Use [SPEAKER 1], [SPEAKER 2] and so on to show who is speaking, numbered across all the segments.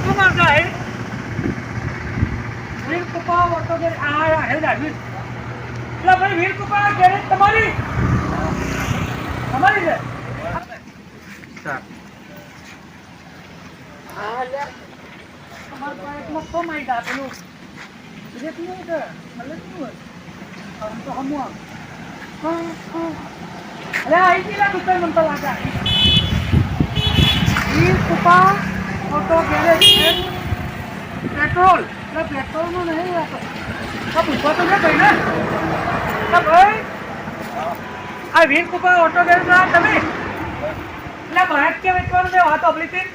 [SPEAKER 1] આટલું માં જાય વીર કૃપા ઓટો ગેરેજ આ આ હે જા વીર. એટલે ભાઈ વીર કૃપા ગેરેજ તમારી. તમારી છે? હા લે તમારે પાસે એક મસ્તો માહિત આપેલું. વિજય તું કે મતલબ શું હોય. આમ તો હમું અરે આવી ગયેલા દુકાન મને તો ઓટો ગેરેજ પેટ્રોલ. એટલે પેટ્રોલનું નહીં આ પૂછવા તો છે ભાઈ ને. ભાઈ આ વીર કુપા ઓટો ગેરેજ ના તમે. એટલે બહાર કે વેચવાનું છે વાત આપણી હતી?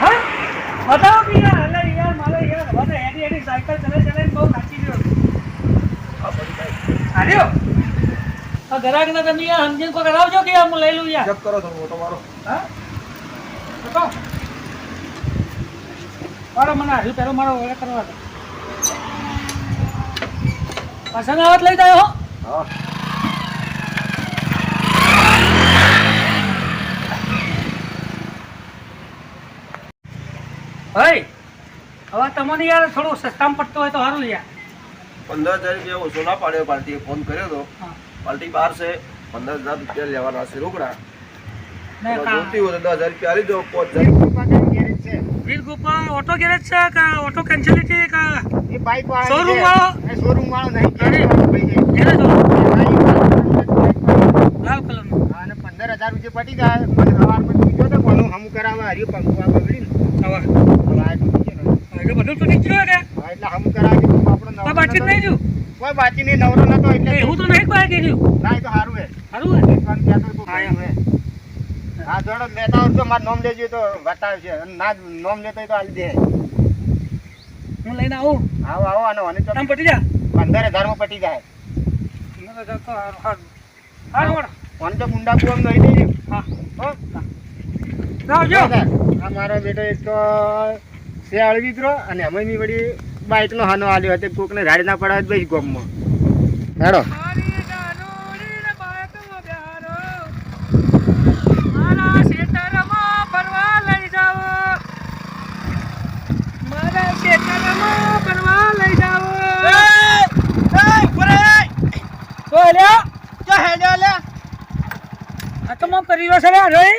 [SPEAKER 1] હા? બતાવો કે યાર. એટલે યાર મારે યાર હવે તો હેડી હેડી સાયકલ ચલાવી ચલાવીને બહુ થાકી ગયો હાર્યો આ ને તમે યાર સમજીને કોઈ કરાવજો કે યાર હું લઈ લઉં યાર.
[SPEAKER 2] ચેક કરો તમે ઓટો મારો.
[SPEAKER 1] હા? બતાવો મારો મને હાર્યું પહેલો મારો ઓળખ કરવા દો. પસંદ આવત લઈ જાય હો. ભાઈ હવે તમને યાર થોડું સસ્તામાં પડતું હોય તો સારું યાર
[SPEAKER 2] પંદર હજાર રૂપિયા ઓછો ના પાડ્યો પાર્ટીએ ફોન કર્યો હતો પાર્ટી બહાર છે પંદર હજાર રૂપિયા લેવાના છે રોકડા.
[SPEAKER 1] ને
[SPEAKER 2] તમારે
[SPEAKER 1] કા-
[SPEAKER 2] જોઈતી હોય તો દસ હજાર રૂપિયા આલી દો પાંચ
[SPEAKER 1] વીર ગોપા ઓટો ગેરેજ છે કે ઓટો કેન્સલિટી કે
[SPEAKER 3] એ બાઈક વાળો
[SPEAKER 1] શોરૂમ વાળો?
[SPEAKER 3] શોરૂમ વાળો નહીં. ગેરેજ
[SPEAKER 1] લાલ
[SPEAKER 3] અને પંદર હજાર રૂપિયા પટી ગયા મને તો કોનું હમું કરાવવા હર્યું પંખો આ ગયું.
[SPEAKER 1] બધું તૂટી ગયું કે?
[SPEAKER 3] એટલે હમું કરાવી આપણો નવરો
[SPEAKER 1] કોઈ નહીં જો
[SPEAKER 3] કોઈ બાચી નહીં નવરો નતો એટલે
[SPEAKER 1] એવું તો નહીં કોઈ કીધું
[SPEAKER 3] ના એ તો સારું હે.
[SPEAKER 1] સારું હે.
[SPEAKER 3] એક વાર તો
[SPEAKER 1] હા,
[SPEAKER 3] કહ્યું હે. જોડો લેતા આવજો મારું નામ લેજો તો અને ના નામ લેતો તો હાલી દે.
[SPEAKER 1] હું લઈને આવું?
[SPEAKER 3] આવો આવો અને મને તો
[SPEAKER 1] પટી જા
[SPEAKER 3] પંદર હજારમાં પટી જાય.
[SPEAKER 1] મને તો
[SPEAKER 3] ગુંડા કુવામ નહીં દેજો
[SPEAKER 1] હા.
[SPEAKER 3] મારો બેટો એક તો શિયાળ અળવીતરો અને અમે ની વળી બાઇકનો હાનો આલ્યો હતો. કોકને ગાડી ના પડાવે ભાઈ ગોમમાં. હેડો
[SPEAKER 1] મારી ગાનુડી ને બાયકમાં પ્યારો, મારા ખેતરમાં ફરવા લઈ જાઓ. મારા ખેતરમાં ફરવા લઈ જાઓ. શું અલ્યા? આ તો મોમ કરી રહ્યો છે લ્યા, રોઈ.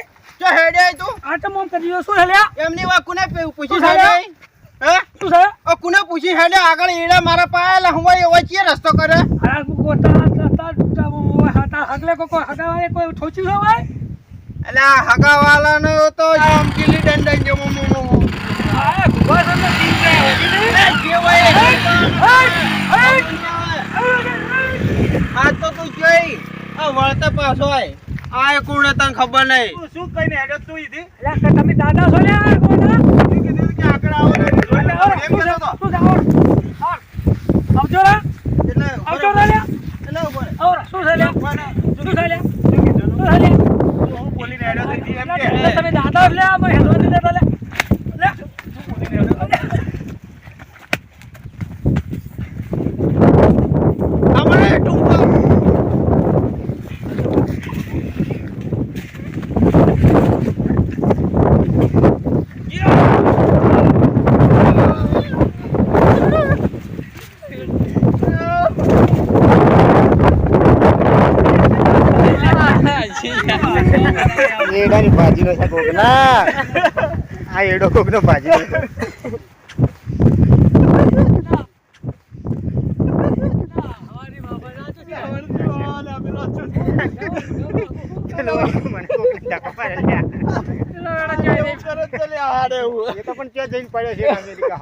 [SPEAKER 1] આ તો મોમ કરી રહ્યો શું હેલ્યા
[SPEAKER 4] એમની વાત કોને પૂછી હેડે? હે?
[SPEAKER 1] શું છે?
[SPEAKER 4] ઓ કોને પૂછી હેડે આગળ એડા મારા પાયા લહવાય એવો છે રસ્તો કરે
[SPEAKER 1] આ તાતા, હતા હાતા, હગલે કો કોઈ હગાવાએ કોઈ ઠોચ્યું છે ભાઈ?
[SPEAKER 4] એટલે આ હગાવાલાનો તો આમ ગીલી દંડન જેવો મોમો.
[SPEAKER 1] આ ભૂવા સામે ટીમ?
[SPEAKER 4] એ કેવાય એ
[SPEAKER 1] હે? હે?
[SPEAKER 4] આ તો તું જોઈ આ વળતા પાછો આય આ કોણે તને ખબર નહીં
[SPEAKER 3] શું કઈને હેડો તું ઈધી
[SPEAKER 1] અલ્યા, તમે દાદા છો લ્યા, ગોતા?
[SPEAKER 3] કીધું કે આગળ આવો ને
[SPEAKER 1] એટલે શું. શું છે? આવો. આવો. આવજો રા.
[SPEAKER 4] એટલે
[SPEAKER 1] આવજો રા.
[SPEAKER 4] એટલે ઉપર રહે.
[SPEAKER 1] રા. શું છે લ્યા? શું છે લે શું છે લે
[SPEAKER 3] હું બોલીને હેડો તો એમ કે
[SPEAKER 1] તમે દાદા છો આ અમે
[SPEAKER 3] એડો કોકનો ભાજીનો
[SPEAKER 1] હવારી બાબા ના.
[SPEAKER 4] આ એડો કોક
[SPEAKER 3] નો ભાજી પણ ત્યાં જઈને પડ્યો છે અમેરિકા.